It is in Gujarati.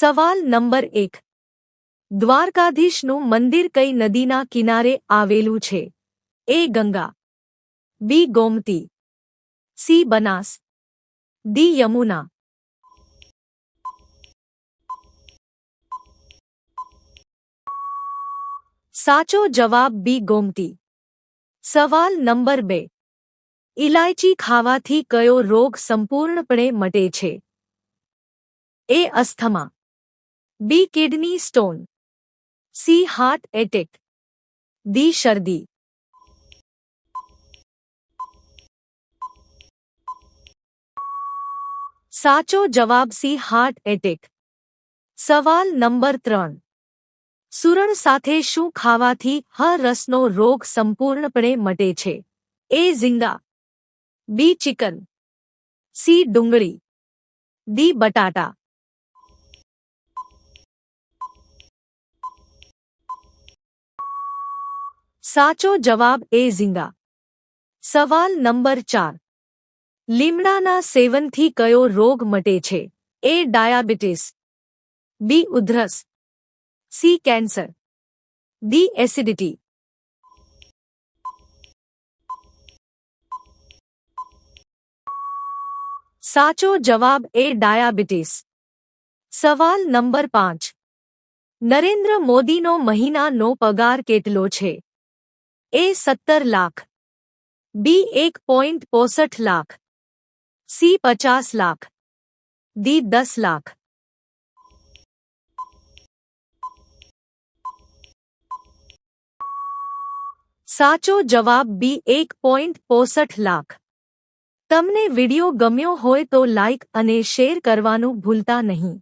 સવાલ નંબર એક. દ્વારકાધીશનું મંદિર કઈ નદીના કિનારે આવેલું છે? A Ganga. B Gomti. C Banas. D Yamuna. સાચો જવાબ બી ગોમતી. સવાલ નંબર બે. ઇલાયચી ખાવાથી કયો રોગ સંપૂર્ણપણે મટે છે? A asthma. B kidney stone C heart attack D શરદી. સાચો જવાબ સી હાર્ટ એટેક સવાલ નંબર ત્રણ. સુરણ સાથે શું ખાવાથી હ રસનો રોગ સંપૂર્ણપણે મટે છે? એ ઝીંગા. B chicken. સી ડુંગળી. ડી બટાટા. સાચો જવાબ એ ઝીંગા. સવાલ નંબર ચાર. લીમડાના સેવનથી કયો રોગ મટે છે? A diabetes. બી ઉધરસ. C cancer. D acidity. સાચો જવાબ એ ડાયાબિટીસ. સવાલ નંબર પાંચ. નરેન્દ્ર મોદીનો મહિનાનો પગાર કેટલો છે? એ સત્તર લાખ બી એક પોઈન્ટ પોસઠ લાખ સી પચાસ લાખ ડી દસ લાખ સાચો જવાબ બી એક પોઈન્ટ પોસઠ લાખ તમને વિડિયો ગમ્યો હોય તો લાઇક અને શેર કરવાનું ભૂલતા નહીં